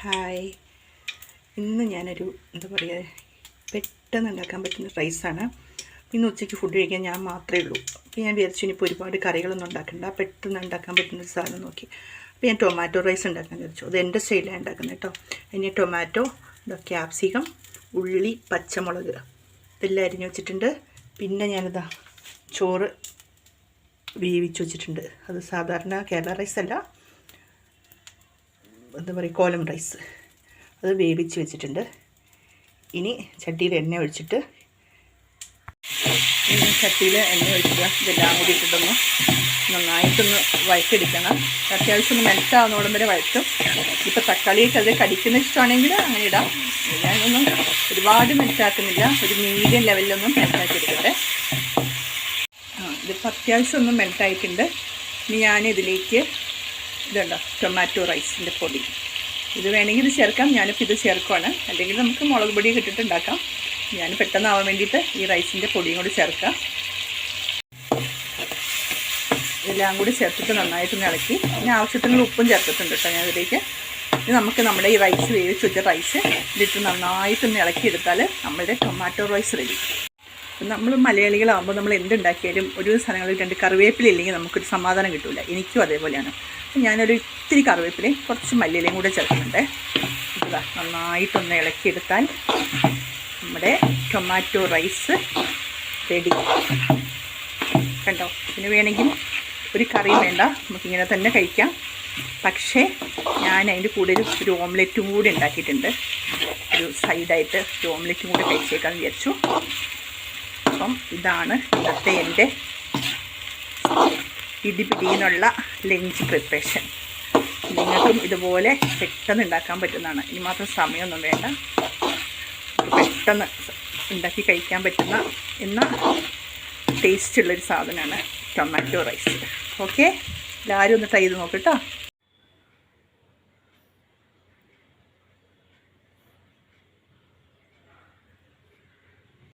Hi. ഇന്ന് ഞാനൊരു എന്താ പറയുക പെട്ടെന്ന് ഉണ്ടാക്കാൻ പറ്റുന്ന റൈസാണ് ഇന്ന് ഉച്ചയ്ക്ക് ഫുഡ് കഴിക്കാൻ ഞാൻ മാത്രമേ ഉള്ളൂ. അപ്പോൾ ഞാൻ വിചാരിച്ചു ഇനിയിപ്പോൾ ഒരുപാട് കറികളൊന്നും ഉണ്ടാക്കണ്ട. പെട്ടെന്ന് ഉണ്ടാക്കാൻ പറ്റുന്ന ഒരു സാധനം നോക്കി. അപ്പോൾ ഞാൻ ടൊമാറ്റോ റൈസ് ഉണ്ടാക്കാൻ വിചാരിച്ചു. അത് എന്റെ സ്റ്റൈലാണ് ഉണ്ടാക്കുന്നത് കേട്ടോ ഇനി ടൊമാറ്റോ ക്യാപ്സിക്കം ഉള്ളി പച്ചമുളക്. ഇതെല്ലാം അരിഞ്ഞു വെച്ചിട്ടുണ്ട്. പിന്നെ ഞാനിതാ ചോറ് വേവിച്ച് വെച്ചിട്ടുണ്ട്. അത് സാധാരണ കേരള റൈസ് അല്ല. എന്താ പറയുക കോലം റൈസ്. അത് വേവിച്ച് വെച്ചിട്ടുണ്ട്. ഇനി ചട്ടിയിൽ എണ്ണ ഒഴിച്ചിട്ട് ഇനി ചട്ടിയിൽ എണ്ണ ഒഴിക്കുക. ഇതെല്ലാം കൂടി ഇട്ടിട്ടൊന്ന് നന്നായിട്ടൊന്ന് വഴറ്റെടുക്കണം അത്യാവശ്യം ഒന്ന് മെൽറ്റാവുന്നോടം വരെ വഴറ്റും. ഇപ്പോൾ തക്കാളിയൊക്കെ അത് കടിക്കുന്ന ഇഷ്ടമാണെങ്കിൽ അങ്ങനെ ഇടാം. ഞാനൊന്നും ഒരുപാട് മെൽറ്റാക്കുന്നില്ല ഒരു മീഡിയം ലെവലിലൊന്നും മെൽറ്റാക്കി എടുക്കട്ടെ. ആ ഇതിപ്പോൾ അത്യാവശ്യം ഒന്ന് മെൽറ്റായിട്ടുണ്ട് ഇനി ഞാനിതിലേക്ക് ഇതുണ്ടോ? ടൊമാറ്റോ റൈസിന്റെ പൊടി. ഇത് വേണമെങ്കിൽ ഇത് ചേർക്കാം. ഞാനിപ്പോൾ ഇത് ചേർക്കുവാണ്. അല്ലെങ്കിൽ നമുക്ക് മുളക് പൊടി കിട്ടിയിട്ടുണ്ടാക്കാം ഞാൻ പെട്ടെന്നാവാൻ വേണ്ടിയിട്ട് ഈ റൈസിന്റെ പൊടിയും കൂടി ചേർക്കാം. ഇതെല്ലാം കൂടി ചേർത്തിട്ട് നന്നായിട്ട് ഇളക്കി. ഞാൻ ആവശ്യത്തിനുള്ള ഉപ്പും ചേർത്തിട്ടുണ്ട് കേട്ടോ ഞാൻ ഇതിലേക്ക്. ഇനി നമുക്ക് നമ്മുടെ ഈ റൈസ് വേവിച്ച് വെച്ച റൈസ് ഇതിട്ട് നന്നായിട്ടൊന്ന് ഇളക്കിയെടുത്താൽ നമ്മുടെ ടൊമാറ്റോ റൈസ് റെഡി നമ്മൾ മലയാളികളാകുമ്പോൾ നമ്മൾ എന്തുണ്ടാക്കിയാലും ഒരു സ്ഥലങ്ങളിൽ രണ്ട് കറിവേപ്പില ഇല്ലെങ്കിൽ നമുക്കൊരു സമാധാനം കിട്ടില്ല എനിക്കും അതേപോലെയാണ്. അപ്പം ഞാനൊരു ഇത്തിരി കറിവേപ്പിലയും കുറച്ച് മല്ലിയിലയും കൂടെ ചേർക്കുന്നുണ്ട്. ഇതാ നന്നായിട്ടൊന്ന് ഇളക്കിയെടുത്താൽ നമ്മുടെ ടൊമാറ്റോ റൈസ് റെഡി. കണ്ടോ? ഇതിന് വേണമെങ്കിൽ ഒരു കറിയും വേണ്ട. നമുക്കിങ്ങനെ തന്നെ കഴിക്കാം. പക്ഷേ ഞാൻ അതിന്റെ കൂടെ ഒരു ഒരു ഓംലെറ്റും കൂടി ഉണ്ടാക്കിയിട്ടുണ്ട്. ഒരു സൈഡായിട്ട് ഒരു ഓംലെറ്റും കൂടെ കഴിച്ചേക്കാമെന്ന് വിചാരിച്ചു. അപ്പം ഇതാണ് ഇന്നത്തെ എന്റെ ഇടിപിടിയെന്നുള്ള ലഞ്ച് പ്രിപ്പറേഷൻ. നിങ്ങൾക്കും ഇതുപോലെ പെട്ടെന്ന് ഉണ്ടാക്കാൻ പറ്റുന്നതാണ്. ഇനി മാത്രം സമയമൊന്നും വേണ്ട. പെട്ടെന്ന് ഉണ്ടാക്കി കഴിക്കാൻ പറ്റുന്ന എന്ന ടേസ്റ്റുള്ളൊരു സാധനമാണ് ടൊമാറ്റോ റൈസ് ഓക്കെ എല്ലാവരും ഒന്ന് ട്രൈ ചെയ്ത് നോക്കട്ടോ